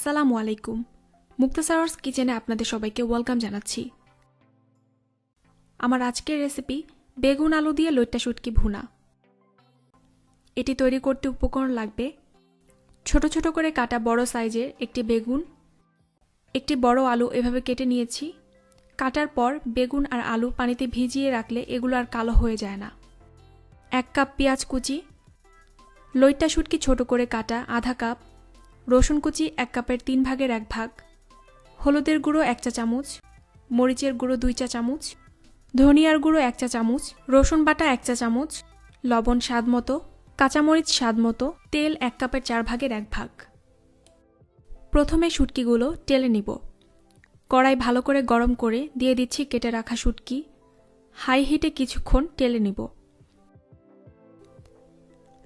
আসসালামু আলাইকুম মুক্তাসারস কিচেনে আপনাদের সবাইকে ওয়েলকাম জানাচ্ছি। আমার আজকের রেসিপি বেগুন আলু দিয়ে লইট্টা শুটকি ভুনা। এটি তৈরি করতে উপকরণ লাগবে ছোট ছোট করে কাটা বড় সাইজের একটি বেগুন। একটি বড় আলু এভাবে কেটে নিয়েছি। কাটার পর বেগুন আর আলু পানিতে ভিজিয়ে রাখলে এগুলো আর কালো হয়ে যায় না। এক কাপ পেঁয়াজ কুচি। লইট্টা শুটকি ছোট করে কাটা আধা কাপ। রসুন কুচি এক কাপের তিন ভাগের এক ভাগ, হলুদের গুঁড়ো এক চা চামচ, মরিচের গুঁড়ো দুই চা চামচ, ধনিয়ার গুঁড়ো এক চা চামচ, রসুন বাটা এক চা চামচ, লবণ স্বাদ মতো, কাঁচামরিচ স্বাদ মতো, তেল এক কাপের চার ভাগের এক ভাগ। প্রথমে শুটকিগুলো টেলে নিব। কড়াই ভালো করে গরম করে দিয়ে দিচ্ছি কেটে রাখা শুটকি। হাই হিটে কিছুক্ষণ টেলে নিব।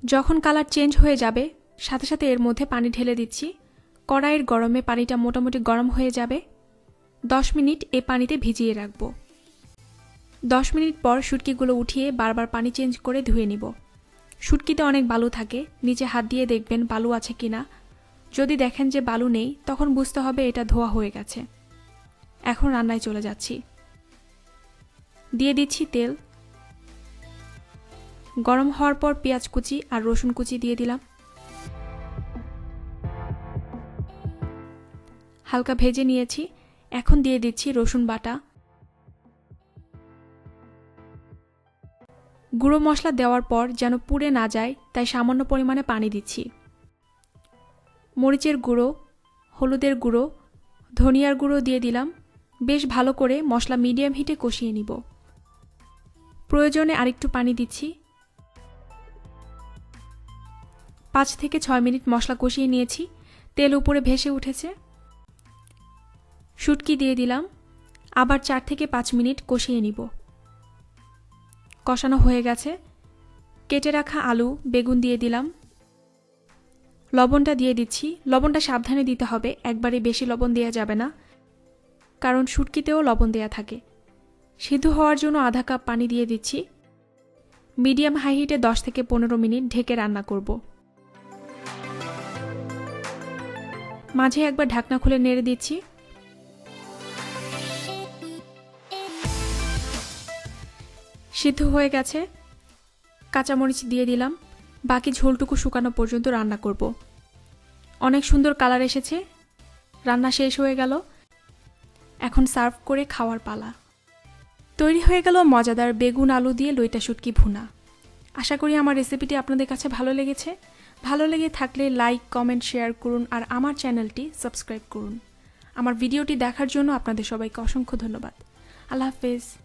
যখন কালার চেঞ্জ হয়ে যাবে সাথে সাথে এর মধ্যে পানি ঢেলে দিচ্ছি। কড়াইয়ের গরমে পানিটা মোটামুটি গরম হয়ে যাবে। দশ মিনিট এ পানিতে ভিজিয়ে রাখব। দশ মিনিট পর শুটকিগুলো উঠিয়ে বারবার পানি চেঞ্জ করে ধুয়ে নিব। শুটকিতে অনেক বালু থাকে। নিচে হাত দিয়ে দেখবেন বালু আছে কি না যদি দেখেন যে বালু নেই, তখন বুঝতে হবে এটা ধোয়া হয়ে গেছে। এখন রান্নায় চলে যাচ্ছি। দিয়ে দিচ্ছি তেল। গরম হওয়ার পর পেঁয়াজ কুচি আর রসুন কুচি দিয়ে দিলাম। হালকা ভেজে নিয়েছি। এখন দিয়ে দিচ্ছি রসুন বাটা। গুঁড়ো মশলা দেওয়ার পর যেন পুড়ে না যায়, তাই সামান্য পরিমাণে পানি দিচ্ছি। মরিচের গুঁড়ো, হলুদের গুঁড়ো, ধনিয়ার গুঁড়ো দিয়ে দিলাম। বেশ ভালো করে মশলা মিডিয়াম হিটে কষিয়ে নিব। প্রয়োজনে আরেকটু পানি দিচ্ছি। পাঁচ থেকে ছয় মিনিট মশলা কষিয়ে নিয়েছি। তেল উপরে ভেসে উঠেছে। শুটকি দিয়ে দিলাম। আবার চার থেকে পাঁচ মিনিট কষিয়ে নিব। কষানো হয়ে গেছে। কেটে রাখা আলু, বেগুন দিয়ে দিলাম। লবণটা দিয়ে দিচ্ছি। লবণটা সাবধানে দিতে হবে। একবারে বেশি লবণ দেওয়া যাবে না। কারণ শুটকিতেও লবণ দেয়া থাকে। সিদ্ধ হওয়ার জন্য আধা কাপ পানি দিয়ে দিচ্ছি। মিডিয়াম হাই হিটে দশ থেকে পনেরো মিনিট ঢেকে রান্না করব। মাঝে একবার ঢাকনা খুলে নেড়ে দিচ্ছি। সিদ্ধ হয়ে গেছে। কাঁচামরিচ দিয়ে দিলাম। বাকি ঝোলটুকু শুকানো পর্যন্ত রান্না করব। অনেক সুন্দর কালার এসেছে। রান্না শেষ হয়ে গেল। এখন সার্ভ করে খাওয়ার পালা। তৈরি হয়ে গেল মজাদার বেগুন আলু দিয়ে লইটা শুটকি ভুনা। আশা করি আমার রেসিপিটি আপনাদের কাছে ভালো লেগেছে। ভালো লেগে থাকলে লাইক, কমেন্ট, শেয়ার করুন আর আমার চ্যানেলটি সাবস্ক্রাইব করুন। আমার ভিডিওটি দেখার জন্য আপনাদের সবাইকে অসংখ্য ধন্যবাদ। আল্লাহ হাফেজ।